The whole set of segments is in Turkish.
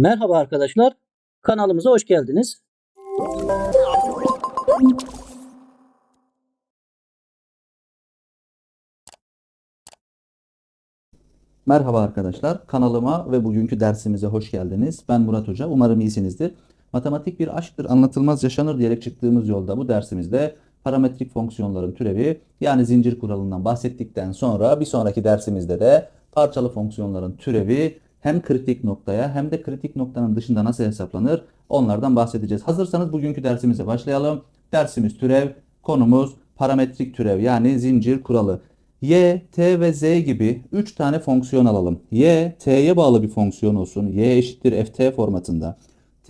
Merhaba arkadaşlar, kanalımıza hoş geldiniz. Merhaba arkadaşlar, kanalıma ve bugünkü dersimize hoş geldiniz. Ben Murat Hoca, umarım iyisinizdir. Matematik bir aşktır, anlatılmaz yaşanır diyerek çıktığımız yolda bu dersimizde parametrik fonksiyonların türevi yani zincir kuralından bahsettikten sonra bir sonraki dersimizde de parçalı fonksiyonların türevi hem kritik noktaya hem de kritik noktanın dışında nasıl hesaplanır onlardan bahsedeceğiz. Hazırsanız bugünkü dersimize başlayalım. Dersimiz türev, konumuz parametrik türev yani zincir kuralı. Y, T ve Z gibi 3 tane fonksiyon alalım. Y, T'ye bağlı bir fonksiyon olsun. Y eşittir ft formatında.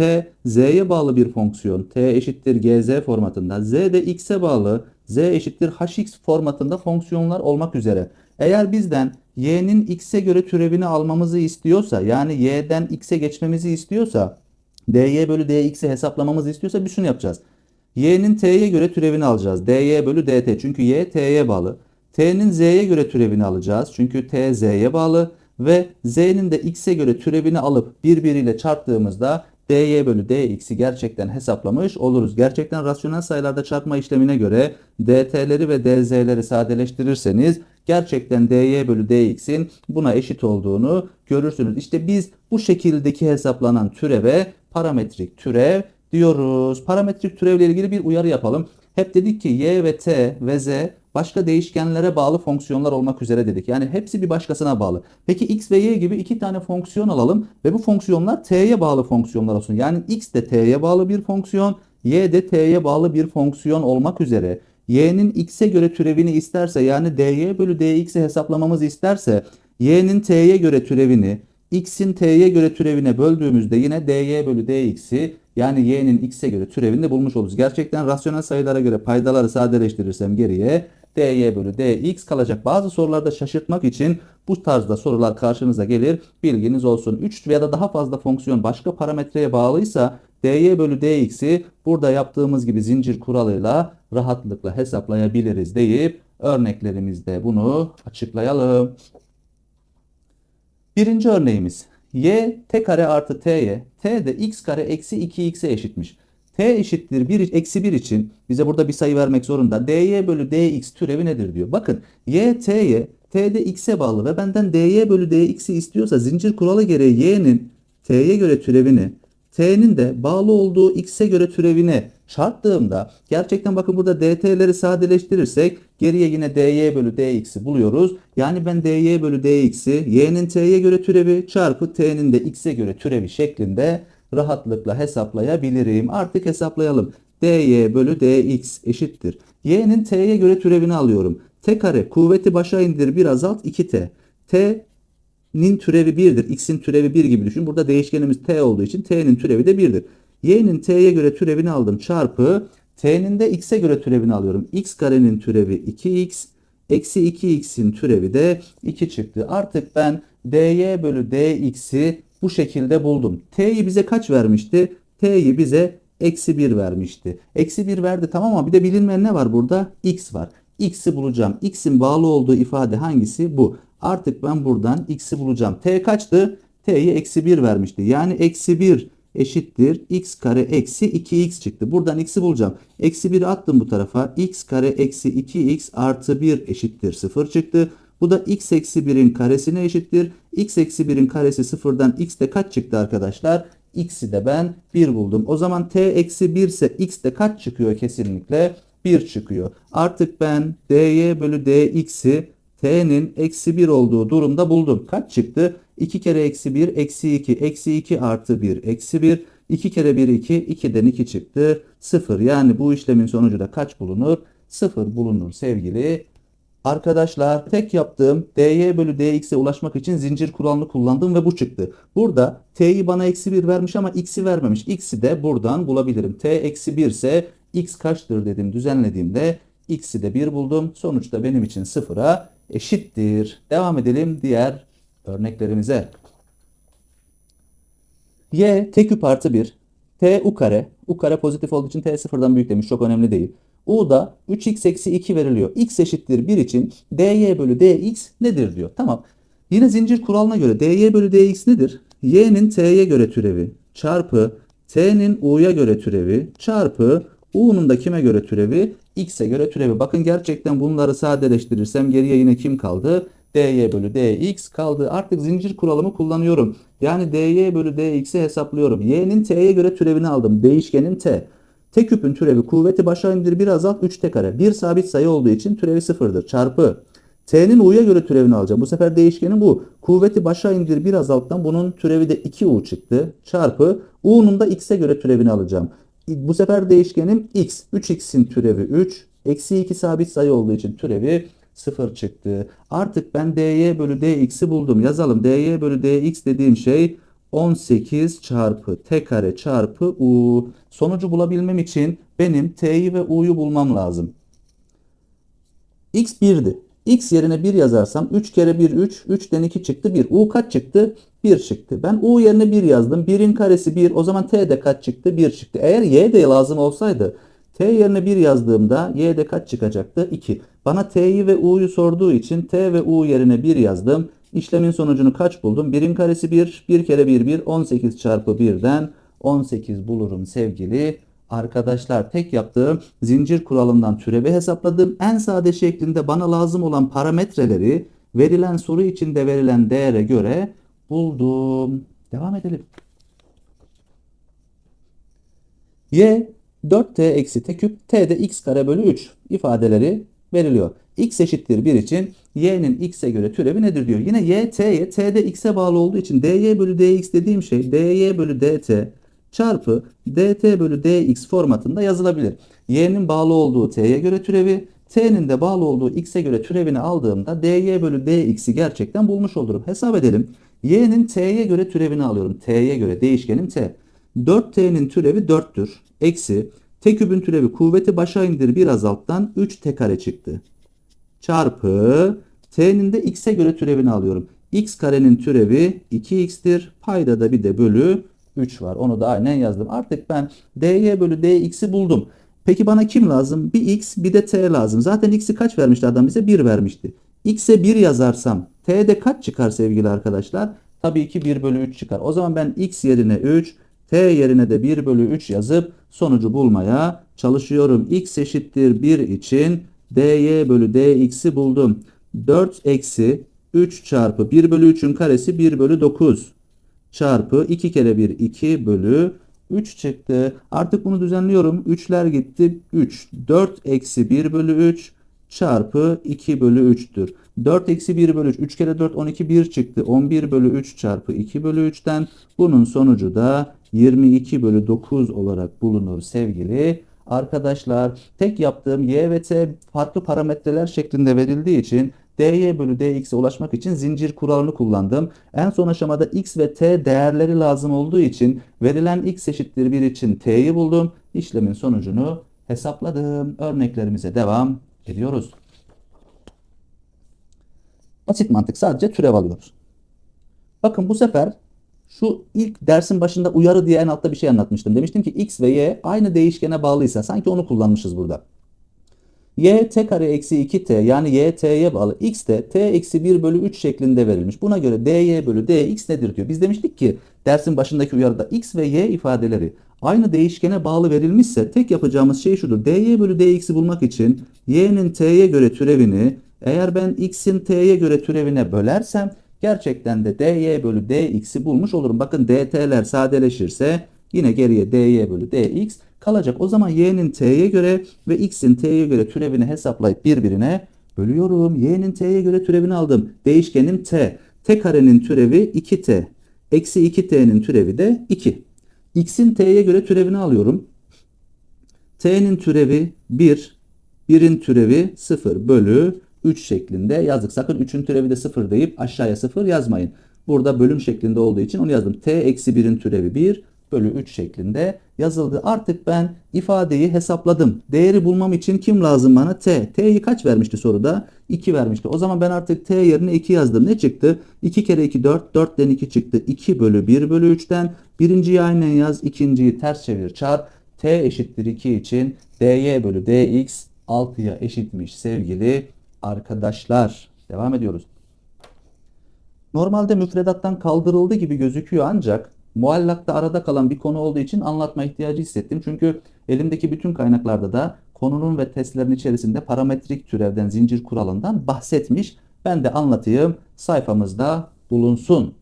T, Z'ye bağlı bir fonksiyon. T eşittir GZ formatında. Z de X'e bağlı. Z eşittir HX formatında fonksiyonlar olmak üzere. Eğer bizden Y'nin X'e göre türevini almamızı istiyorsa yani Y'den X'e geçmemizi istiyorsa dy bölü dx'i hesaplamamızı istiyorsa bir şunu yapacağız. Y'nin t'ye göre türevini alacağız. dy bölü dt. Çünkü y t'ye bağlı. T'nin z'ye göre türevini alacağız. Çünkü t z'ye bağlı. Ve z'nin de x'e göre türevini alıp birbiriyle çarptığımızda dy bölü dx'i gerçekten hesaplamış oluruz. Gerçekten rasyonel sayılarda çarpma işlemine göre dt'leri ve dz'leri sadeleştirirseniz gerçekten dy bölü dx'in buna eşit olduğunu görürsünüz. İşte biz bu şekildeki hesaplanan türeve parametrik türev diyoruz. Parametrik türevle ilgili bir uyarı yapalım. Hep dedik ki y ve t ve z başka değişkenlere bağlı fonksiyonlar olmak üzere dedik. Yani hepsi bir başkasına bağlı. Peki x ve y gibi iki tane fonksiyon alalım ve bu fonksiyonlar t'ye bağlı fonksiyonlar olsun. Yani x de t'ye bağlı bir fonksiyon, y de t'ye bağlı bir fonksiyon olmak üzere y'nin x'e göre türevini isterse yani dy bölü dx'i hesaplamamızı isterse y'nin t'ye göre türevini x'in t'ye göre türevine böldüğümüzde yine dy bölü dx'i yani y'nin x'e göre türevini de bulmuş oluruz. Gerçekten rasyonel sayılara göre paydaları sadeleştirirsem geriye dy bölü dx kalacak. Bazı sorularda şaşırtmak için bu tarzda sorular karşınıza gelir. Bilginiz olsun. 3 veya da daha fazla fonksiyon başka parametreye bağlıysa dy bölü dx'i burada yaptığımız gibi zincir kuralıyla rahatlıkla hesaplayabiliriz deyip örneklerimizde bunu açıklayalım. Birinci örneğimiz y t kare artı t'ye t de x kare eksi 2x'e eşitmiş. t eşittir 1 eksi 1 için bize burada bir sayı vermek zorunda. dy bölü dx türevi nedir diyor. Bakın y t'ye t de x'e bağlı ve benden dy bölü dx'i istiyorsa zincir kuralı gereği y'nin t'ye göre türevini t'nin de bağlı olduğu x'e göre türevine çarptığımda gerçekten bakın burada dt'leri sadeleştirirsek geriye yine dy bölü dx'i buluyoruz. Yani ben dy bölü dx'i y'nin t'ye göre türevi çarpı t'nin de x'e göre türevi şeklinde rahatlıkla hesaplayabilirim. Artık hesaplayalım. dy bölü dx eşittir. y'nin t'ye göre türevini alıyorum. t kare kuvveti başa indir bir azalt 2t. t nin türevi 1'dir. X'in türevi 1 gibi düşün. Burada değişkenimiz t olduğu için t'nin türevi de 1'dir. Y'nin t'ye göre türevini aldım çarpı t'nin de x'e göre türevini alıyorum. x karenin türevi 2x eksi 2x'in türevi de 2 çıktı. Artık ben dy bölü dx'i bu şekilde buldum. t'yi bize kaç vermişti? t'yi bize eksi 1 vermişti. Eksi 1 verdi tamam ama bir de bilinmeyen ne var burada? x var. x'i bulacağım. x'in bağlı olduğu ifade hangisi? Bu. Artık ben buradan x'i bulacağım. t kaçtı? t'yi eksi 1 vermişti. Yani eksi 1 eşittir x kare eksi 2x çıktı. Buradan x'i bulacağım. Eksi 1'i attım bu tarafa. x kare eksi 2x artı 1 eşittir 0 çıktı. Bu da x eksi 1'in karesine eşittir. x eksi 1'in karesi 0'dan x de kaç çıktı arkadaşlar? x'i de ben 1 buldum. O zaman t eksi 1 ise x de kaç çıkıyor kesinlikle? 1 çıkıyor. Artık ben dy bölü dx'i t'nin eksi 1 olduğu durumda buldum. Kaç çıktı? 2 kere eksi 1 eksi 2 eksi 2 artı 1 eksi 1 2 kere 1 2 2'den 2 çıktı 0 yani bu işlemin sonucu da kaç bulunur? 0 bulunur sevgili arkadaşlar. Tek yaptığım dy bölü dx'e ulaşmak için zincir kuralını kullandım ve bu çıktı. Burada t'yi bana eksi 1 vermiş ama x'i vermemiş. x'i de buradan bulabilirim. t eksi 1 ise x kaçtır dedim düzenlediğimde x'i de 1 buldum. Sonuçta benim için 0'a eşittir. Devam edelim diğer örneklerimize. y t küp artı 1 t u kare u kare pozitif olduğu için t sıfırdan büyük demiş çok önemli değil. u da 3x eksi 2 veriliyor. x eşittir 1 için dy bölü dx nedir diyor. Tamam. Yine zincir kuralına göre dy bölü dx nedir? y'nin t'ye göre türevi çarpı t'nin u'ya göre türevi çarpı u'nun da kime göre türevi x'e göre türevi. Bakın gerçekten bunları sadeleştirirsem geriye yine kim kaldı? dy bölü dx kaldı. Artık zincir kuralımı kullanıyorum. Yani dy bölü dx'i hesaplıyorum. y'nin t'ye göre türevini aldım. Değişkenin t. T küpün türevi kuvveti başa indir bir azalt 3 t kare. Bir sabit sayı olduğu için türevi sıfırdır. Çarpı T'nin u'ya göre türevini alacağım. Bu sefer değişkenin bu. Kuvveti başa indir bir azalttan bunun türevi de 2u çıktı. Çarpı u'nun da x'e göre türevini alacağım. Bu sefer değişkenim x. 3x'in türevi 3. Eksi 2 sabit sayı olduğu için türevi 0 çıktı. Artık ben dy bölü dx'i buldum. Yazalım. dy bölü dx dediğim şey 18 çarpı t kare çarpı u. Sonucu bulabilmem için benim t'yi ve u'yu bulmam lazım. x 1'di. X yerine 1 yazarsam 3 kere 1 3. 3'ten 2 çıktı 1. u kaç çıktı? 1 çıktı. Ben u yerine 1 yazdım. 1'in karesi 1. O zaman t de kaç çıktı? 1 çıktı. Eğer y de lazım olsaydı t yerine 1 yazdığımda y de kaç çıkacaktı? 2. Bana t'yi ve u'yu sorduğu için t ve u yerine 1 yazdım. İşlemin sonucunu kaç buldum? 1'in karesi 1. 1 kere 1 1. 18 çarpı 1'den 18 bulurum sevgili arkadaşlar. Tek yaptığım zincir kuralından türevi hesapladım. En sade şeklinde bana lazım olan parametreleri verilen soru içinde verilen değere göre buldum. Devam edelim. y 4t eksi t küp t'de x kare bölü 3 ifadeleri veriliyor. x eşittir 1 için y'nin x'e göre türevi nedir diyor. Yine y t'ye t'de x'e bağlı olduğu için dy bölü dx dediğim şey dy bölü dt çarpı dt bölü dx formatında yazılabilir. y'nin bağlı olduğu t'ye göre türevi t'nin de bağlı olduğu x'e göre türevini aldığımda dy bölü dx'i gerçekten bulmuş olurum. Hesap edelim. y'nin t'ye göre türevini alıyorum. t'ye göre değişkenim t. 4t'nin türevi 4'tür. Eksi t küpün türevi kuvveti başa indir bir azalttan 3t kare çıktı. Çarpı t'nin de x'e göre türevini alıyorum. x karenin türevi 2x'tir. Payda da bir de bölü 3 var. Onu da aynen yazdım. Artık ben dy bölü dx'i buldum. Peki bana kim lazım? Bir x bir de t lazım. Zaten x'i kaç vermişti adam bize? 1 vermişti. x'e 1 yazarsam t'de kaç çıkar sevgili arkadaşlar? Tabii ki 1 bölü 3 çıkar. O zaman ben x yerine 3 t yerine de 1 bölü 3 yazıp sonucu bulmaya çalışıyorum. x eşittir 1 için dy bölü dx'i buldum. 4 eksi 3 çarpı 1 bölü 3'ün karesi 1 bölü 9 çarpı 2 kere 1 2 bölü 3 çıktı. Artık bunu düzenliyorum. 3'ler gitti. 3. 4 eksi 1 bölü 3 çarpı 2 bölü 3'tür. 4 eksi 1 bölü 3. 3 kere 4 12 1 çıktı. 11 bölü 3 çarpı 2 bölü 3'ten bunun sonucu da 22 bölü 9 olarak bulunur sevgili arkadaşlar. Tek yaptığım y ve t farklı parametreler şeklinde verildiği için dy bölü dx'e ulaşmak için zincir kuralını kullandım. En son aşamada x ve t değerleri lazım olduğu için verilen x eşittir 1 için t'yi buldum. İşlemin sonucunu hesapladım. Örneklerimize devam ediyoruz. Basit mantık sadece türev alıyoruz. Bakın bu sefer şu ilk dersin başında uyarı diye en altta bir şey anlatmıştım. Demiştim ki x ve y aynı değişkene bağlıysa sanki onu kullanmışız burada. Y t kare eksi 2t yani y t'ye bağlı. x de t eksi 1 bölü 3 şeklinde verilmiş. Buna göre dy bölü dx nedir diyor. Biz demiştik ki dersin başındaki uyarıda x ve y ifadeleri aynı değişkene bağlı verilmişse tek yapacağımız şey şudur. dy bölü dx'i bulmak için y'nin t'ye göre türevini eğer ben x'in t'ye göre türevine bölersem gerçekten de dy bölü dx'i bulmuş olurum. Bakın dt'ler sadeleşirse yine geriye dy bölü dx kalacak. O zaman y'nin t'ye göre ve x'in t'ye göre türevini hesaplayıp birbirine bölüyorum. y'nin t'ye göre türevini aldım. Değişkenim t. t karenin türevi 2t. Eksi 2t'nin türevi de 2. x'in t'ye göre türevini alıyorum. t'nin türevi 1. 1'in türevi 0 bölü 3 şeklinde yazdık. Sakın 3'ün türevi de 0 deyip aşağıya 0 yazmayın. Burada bölüm şeklinde olduğu için onu yazdım. t eksi 1'in türevi 1 bölü 3 şeklinde yazıldı. Artık ben ifadeyi hesapladım. Değeri bulmam için kim lazım bana? t. t'yi kaç vermişti soruda? 2 vermişti. O zaman ben artık t yerine 2 yazdım. Ne çıktı? 2 kere 2 4. 4'ten 2 çıktı. 2 bölü 1 bölü 3'ten. Birinciyi aynen yaz. ikinciyi ters çevir çarp. t eşittir 2 için dy bölü dx 6'ya eşitmiş sevgili arkadaşlar. Devam ediyoruz. Normalde müfredattan kaldırıldı gibi gözüküyor ancak muallakta arada kalan bir konu olduğu için anlatma ihtiyacı hissettim. Çünkü elimdeki bütün kaynaklarda da konunun ve testlerin içerisinde parametrik türevden, zincir kuralından bahsetmiş. Ben de anlatayım, sayfamızda bulunsun.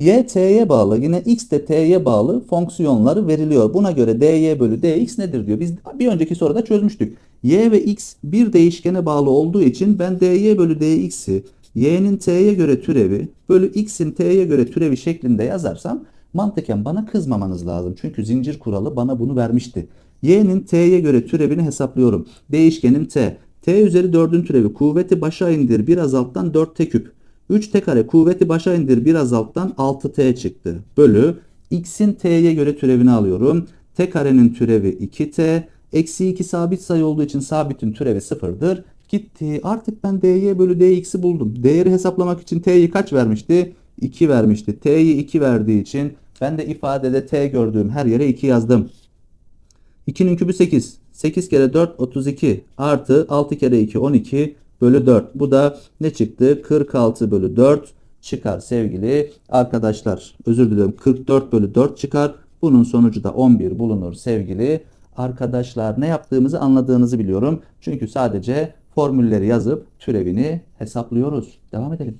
Y t'ye bağlı yine x de t'ye bağlı fonksiyonları veriliyor. Buna göre dy bölü dx nedir diyor. Biz bir önceki soruda çözmüştük. Y ve x bir değişkene bağlı olduğu için ben dy bölü dx'i y'nin t'ye göre türevi bölü x'in t'ye göre türevi şeklinde yazarsam mantıken bana kızmamanız lazım. Çünkü zincir kuralı bana bunu vermişti. y'nin t'ye göre türevini hesaplıyorum. Değişkenim t. t üzeri 4'ün türevi kuvveti başa indir biraz alttan 4t küp. 3t kare kuvveti başa indir biraz alttan 6t çıktı. Bölü x'in t'ye göre türevini alıyorum. t karenin türevi 2t. Eksi 2 sabit sayı olduğu için sabitin türevi sıfırdır. Gitti. Artık ben dy bölü dx'i buldum. Değeri hesaplamak için t'yi kaç vermişti? 2 vermişti. t'yi 2 verdiği için ben de ifadede t gördüğüm her yere 2 yazdım. 2'nin kübü 8. 8 kere 4 32 artı 6 kere 2 12 bölü 4. Bu da ne çıktı? 46 bölü 4 çıkar sevgili arkadaşlar. Özür diliyorum 44 bölü 4 çıkar. Bunun sonucu da 11 bulunur sevgili arkadaşlar. Ne yaptığımızı anladığınızı biliyorum. Çünkü sadece formülleri yazıp türevini hesaplıyoruz. Devam edelim.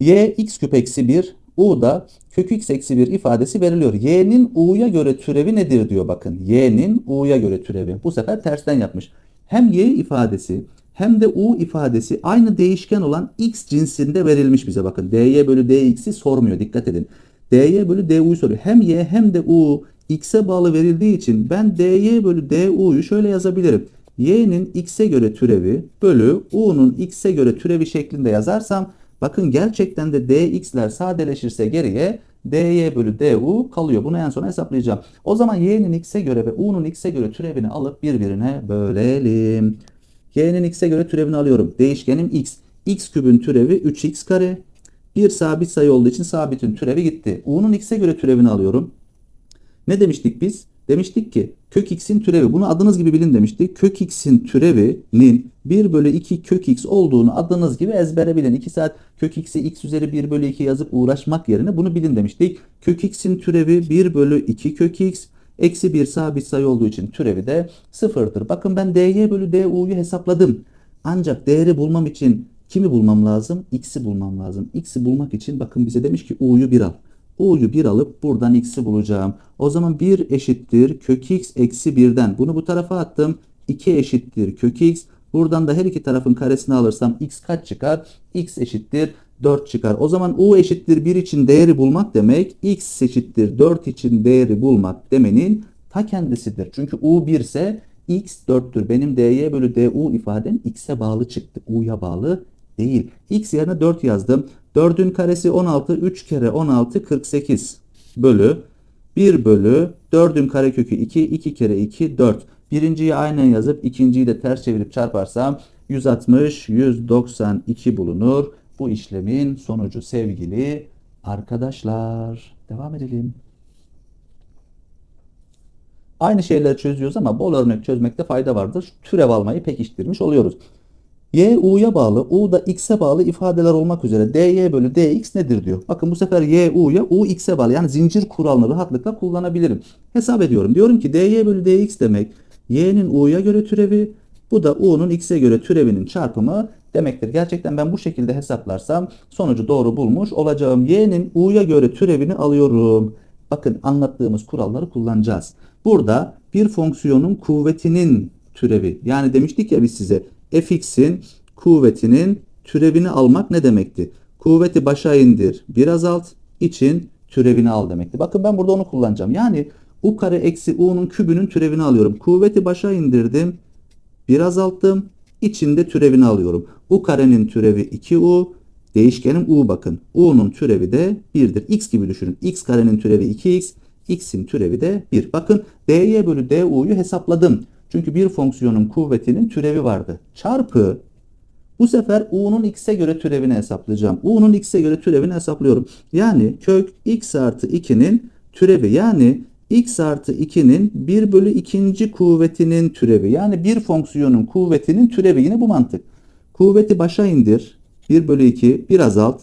y x küp eksi 1 u da kök x eksi 1 ifadesi veriliyor. y'nin u'ya göre türevi nedir diyor bakın. y'nin u'ya göre türevi. Bu sefer tersten yapmış. Hem y ifadesi hem de u ifadesi aynı değişken olan x cinsinde verilmiş bize bakın. dy bölü dx'i sormuyor dikkat edin. dy bölü du'yu soruyor. Hem y hem de u x'e bağlı verildiği için ben dy bölü du'yu şöyle yazabilirim. y'nin x'e göre türevi bölü u'nun x'e göre türevi şeklinde yazarsam Bakın gerçekten de dx'ler sadeleşirse geriye dy bölü du kalıyor. Bunu en son hesaplayacağım. O zaman y'nin x'e göre ve u'nun x'e göre türevini alıp birbirine bölelim. y'nin x'e göre türevini alıyorum. Değişkenim x. x kübün türevi 3x kare. Bir sabit sayı olduğu için sabitin türevi gitti. u'nun x'e göre türevini alıyorum. Ne demiştik biz? Demiştik ki kök x'in türevi bunu adınız gibi bilin demiştik. Kök x'in türevinin 1 bölü 2 kök x olduğunu adınız gibi ezbere bilin. 2 saat kök x'i x üzeri 1 bölü 2 yazıp uğraşmak yerine bunu bilin demiştik. Kök x'in türevi 1 bölü 2 kök x eksi 1 sabit sayı olduğu için türevi de sıfırdır. Bakın ben dy bölü du'yu hesapladım. Ancak değeri bulmam için kimi bulmam lazım? X'i bulmam lazım. X'i bulmak için bakın bize demiş ki u'yu 1 al. U'yu 1 alıp buradan x'i bulacağım. O zaman 1 eşittir kök x eksi 1'den. Bunu bu tarafa attım. 2 eşittir kök x. Buradan da her iki tarafın karesini alırsam x kaç çıkar? x eşittir 4 çıkar. O zaman u eşittir 1 için değeri bulmak demek x eşittir 4 için değeri bulmak demenin ta kendisidir. Çünkü u 1 ise x 4'tür. Benim dy bölü du ifadem x'e bağlı çıktı. u'ya bağlı değil. x yerine 4 yazdım. 4'ün karesi 16. 3 kere 16 48 bölü 1 bölü 4'ün karekökü 2. 2 kere 2 4. Birinciyi aynen yazıp ikinciyi de ters çevirip çarparsam 160 192 bulunur. Bu işlemin sonucu sevgili arkadaşlar. Devam edelim. Aynı şeyleri çözüyoruz ama bol örnek çözmekte fayda vardır. Türev almayı pekiştirmiş oluyoruz. Y U'ya bağlı, U da X'e bağlı ifadeler olmak üzere dy bölü dx nedir diyor. Bakın bu sefer Y U'ya, U X'e bağlı. Yani zincir kuralını rahatlıkla kullanabilirim. Hesap ediyorum. Diyorum ki dy bölü dx demek y'nin U'ya göre türevi, bu da U'nun X'e göre türevinin çarpımı demektir. Gerçekten ben bu şekilde hesaplarsam sonucu doğru bulmuş olacağım. Y'nin U'ya göre türevini alıyorum. Bakın anlattığımız kuralları kullanacağız. Burada bir fonksiyonun kuvvetinin türevi. Yani demiştik ya biz size fx'in kuvvetinin türevini almak ne demekti? Kuvveti başa indir, bir azalt, için türevini al demekti. Bakın ben burada onu kullanacağım. Yani u kare eksi u'nun kübünün türevini alıyorum. Kuvveti başa indirdim, bir azalttım, içinde türevini alıyorum. u karenin türevi 2u, değişkenim u bakın. u'nun türevi de 1'dir. x gibi düşünün. x karenin türevi 2x, x'in türevi de 1. Bakın dy bölü du'yu hesapladım. Çünkü bir fonksiyonun kuvvetinin türevi vardı. Çarpı bu sefer u'nun x'e göre türevini hesaplayacağım. u'nun x'e göre türevini hesaplıyorum. Yani kök x artı 2'nin türevi yani x artı 2'nin 1 bölü ikinci kuvvetinin türevi. Yani bir fonksiyonun kuvvetinin türevi yine bu mantık. Kuvveti başa indir. 1 bölü 2 bir azalt.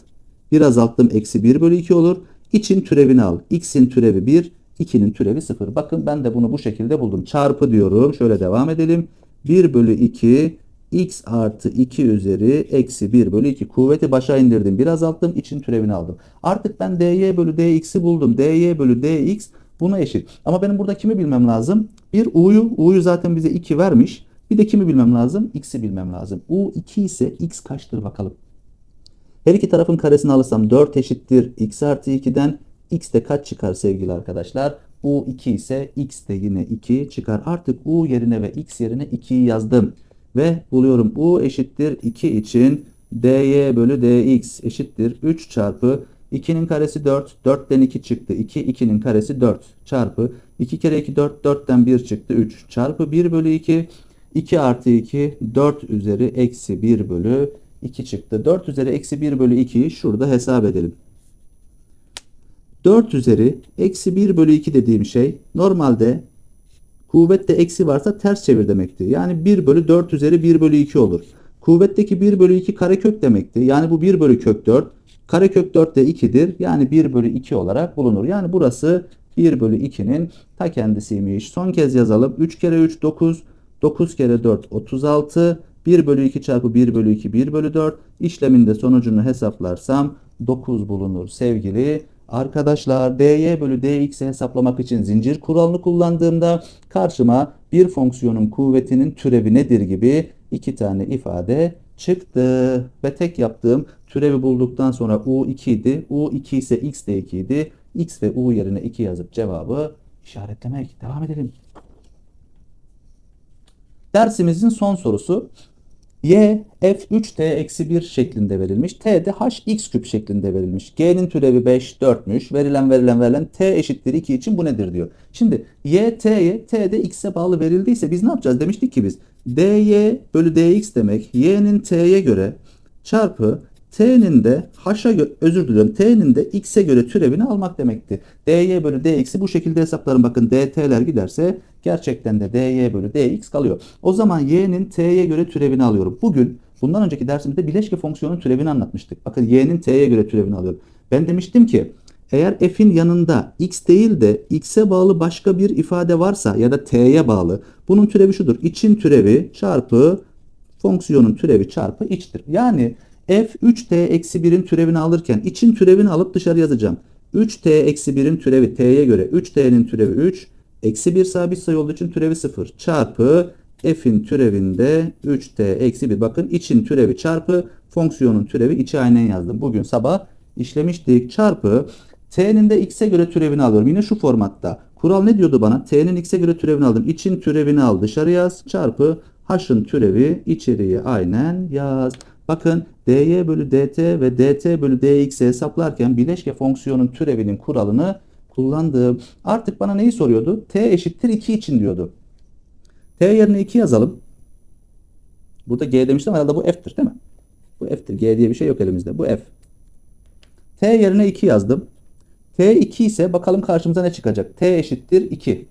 Bir azalttım eksi 1 bölü 2 olur. İçin türevini al. X'in türevi 1, 2'nin türevi 0. Bakın ben de bunu bu şekilde buldum. Çarpı diyorum. Şöyle devam edelim. 1 bölü 2 x artı 2 üzeri eksi 1 bölü 2. Kuvveti başa indirdim. Bir azalttım. için türevini aldım. Artık ben dy bölü dx'i buldum. dy bölü dx buna eşit. Ama benim burada kimi bilmem lazım? Bir u'yu. u'yu zaten bize 2 vermiş. Bir de kimi bilmem lazım? x'i bilmem lazım. u 2 ise x kaçtır bakalım. Her iki tarafın karesini alırsam 4 eşittir x artı 2'den x de kaç çıkar sevgili arkadaşlar? u 2 ise x de yine 2 çıkar. Artık u yerine ve x yerine 2'yi yazdım. Ve buluyorum u eşittir 2 için dy bölü dx eşittir 3 çarpı 2'nin karesi 4. 4'ten 2 çıktı. 2. 2'nin karesi 4 çarpı 2 kere 2 4. 4'ten 1 çıktı. 3 çarpı 1 bölü 2. 2 artı 2 4 üzeri eksi 1 bölü 2 çıktı. 4 üzeri eksi 1 bölü 2'yi şurada hesap edelim. 4 üzeri eksi 1 bölü 2 dediğim şey normalde kuvvette eksi varsa ters çevir demekti. Yani 1 bölü 4 üzeri 1 bölü 2 olur. Kuvvetteki 1 bölü 2 karekök demekti. Yani bu 1 bölü kök 4. Karekök 4 de 2'dir. Yani 1 bölü 2 olarak bulunur. Yani burası 1 bölü 2'nin ta kendisiymiş. Son kez yazalım. 3 kere 3 9. 9 kere 4 36. 1 bölü 2 çarpı 1 bölü 2 1 bölü 4. İşleminde sonucunu hesaplarsam 9 bulunur sevgili arkadaşlar. dy bölü dx'i hesaplamak için zincir kuralını kullandığımda karşıma bir fonksiyonun kuvvetinin türevi nedir gibi iki tane ifade çıktı. Ve tek yaptığım türevi bulduktan sonra u2 idi. u2 ise x de 2 idi. x ve u yerine 2 yazıp cevabı işaretlemek. Devam edelim. Dersimizin son sorusu y f3t-1 şeklinde verilmiş. t de hx küp şeklinde verilmiş. g'nin türevi 5, 4'müş. Verilen verilen verilen t eşittir 2 için bu nedir diyor. Şimdi y t'ye t de x'e bağlı verildiyse biz ne yapacağız? Demiştik ki biz dy bölü dx demek y'nin t'ye göre çarpı t'nin de h'a göre özür diliyorum t'nin de x'e göre türevini almak demekti. dy bölü dx'i bu şekilde hesaplarım. Bakın dt'ler giderse gerçekten de dy bölü dx kalıyor. O zaman y'nin t'ye göre türevini alıyorum. Bugün bundan önceki dersimizde bileşke fonksiyonun türevini anlatmıştık. Bakın y'nin t'ye göre türevini alıyorum. Ben demiştim ki eğer f'in yanında x değil de x'e bağlı başka bir ifade varsa ya da t'ye bağlı bunun türevi şudur. İçin türevi çarpı fonksiyonun türevi çarpı içtir. Yani f 3t-1'in türevini alırken için türevini alıp dışarı yazacağım. 3t-1'in türevi t'ye göre 3t'nin türevi 3 eksi 1 sabit sayı olduğu için türevi 0 çarpı f'in türevinde 3t-1 bakın için türevi çarpı fonksiyonun türevi içi aynen yazdım. Bugün sabah işlemiştik çarpı t'nin de x'e göre türevini alıyorum. Yine şu formatta. Kural ne diyordu bana? T'nin x'e göre türevini aldım. İçin türevini al dışarı yaz çarpı h'ın türevi içeriye aynen yaz. Bakın dy bölü dt ve dt bölü dx'i hesaplarken bileşke fonksiyonun türevinin kuralını kullandım. Artık bana neyi soruyordu? t eşittir 2 için diyordu. t yerine 2 yazalım. Burada g demiştim herhalde bu f'tir değil mi? Bu f'tir. g diye bir şey yok elimizde. Bu f. t yerine 2 yazdım. t 2 ise bakalım karşımıza ne çıkacak? t eşittir 2.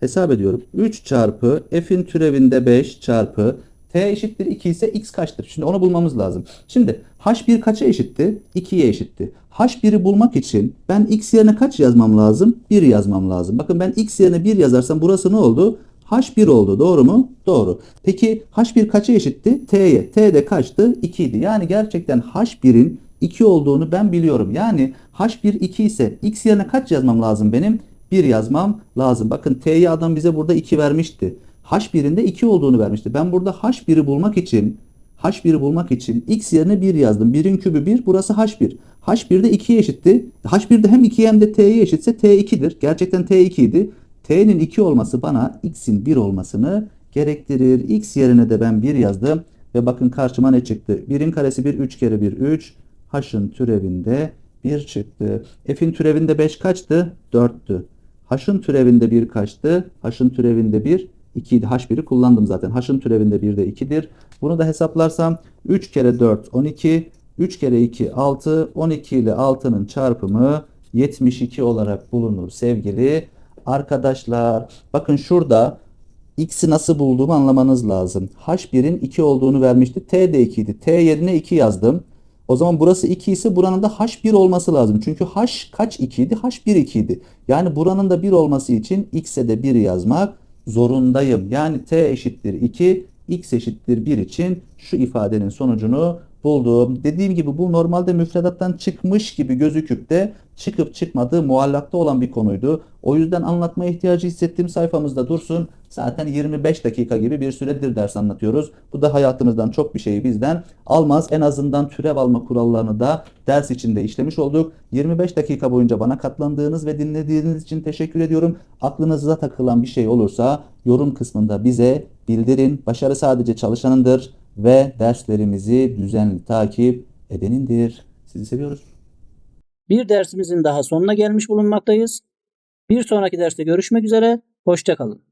Hesap ediyorum. 3 çarpı f'in türevinde 5 çarpı t eşittir 2 ise x kaçtır? Şimdi onu bulmamız lazım. Şimdi h1 kaça eşitti? 2'ye eşitti. h1'i bulmak için ben x yerine kaç yazmam lazım? 1 yazmam lazım. Bakın ben x yerine 1 yazarsam burası ne oldu? h1 oldu. Doğru mu? Doğru. Peki h1 kaça eşitti? t'ye. t de kaçtı? 2 idi. Yani gerçekten h1'in 2 olduğunu ben biliyorum. Yani h1 2 ise x yerine kaç yazmam lazım benim? 1 yazmam lazım. Bakın t'ye adam bize burada 2 vermişti. H1'in de 2 olduğunu vermişti. Ben burada H1'i bulmak için H1'i bulmak için x yerine 1 yazdım. 1'in kübü 1. Burası H1. H1 de 2'ye eşitti. H1 de hem 2'ye hem de t'ye eşitse t2'dir. Gerçekten t2 idi. t'nin 2 olması bana x'in 1 olmasını gerektirir. x yerine de ben 1 yazdım. Ve bakın karşıma ne çıktı? 1'in karesi 1, 3 kere 1, 3. H'ın türevinde 1 çıktı. F'in türevinde 5 kaçtı? 4'tü. H'ın türevinde 1 kaçtı? H'ın türevinde 1 2 idi. H1'i kullandım zaten. H'ın türevinde 1 de 2'dir. Bunu da hesaplarsam 3 kere 4 12. 3 kere 2 6. 12 ile 6'nın çarpımı 72 olarak bulunur sevgili arkadaşlar. Bakın şurada x'i nasıl bulduğumu anlamanız lazım. h1'in 2 olduğunu vermişti. t de 2 idi. t yerine 2 yazdım. O zaman burası 2 ise buranın da h1 olması lazım. Çünkü h kaç 2 idi? h1 2 idi. Yani buranın da 1 olması için x'e de 1 yazmak zorundayım. Yani t eşittir 2, x eşittir 1 için şu ifadenin sonucunu buldum. Dediğim gibi bu normalde müfredattan çıkmış gibi gözüküp de çıkıp çıkmadığı muallakta olan bir konuydu. O yüzden anlatma ihtiyacı hissettiğim sayfamızda dursun. Zaten 25 dakika gibi bir süredir ders anlatıyoruz. Bu da hayatınızdan çok bir şeyi bizden almaz. En azından türev alma kurallarını da ders içinde işlemiş olduk. 25 dakika boyunca bana katlandığınız ve dinlediğiniz için teşekkür ediyorum. Aklınıza takılan bir şey olursa yorum kısmında bize bildirin. Başarı sadece çalışanındır ve derslerimizi düzenli takip edenindir. Sizi seviyoruz. Bir dersimizin daha sonuna gelmiş bulunmaktayız. Bir sonraki derste görüşmek üzere. Hoşça kalın.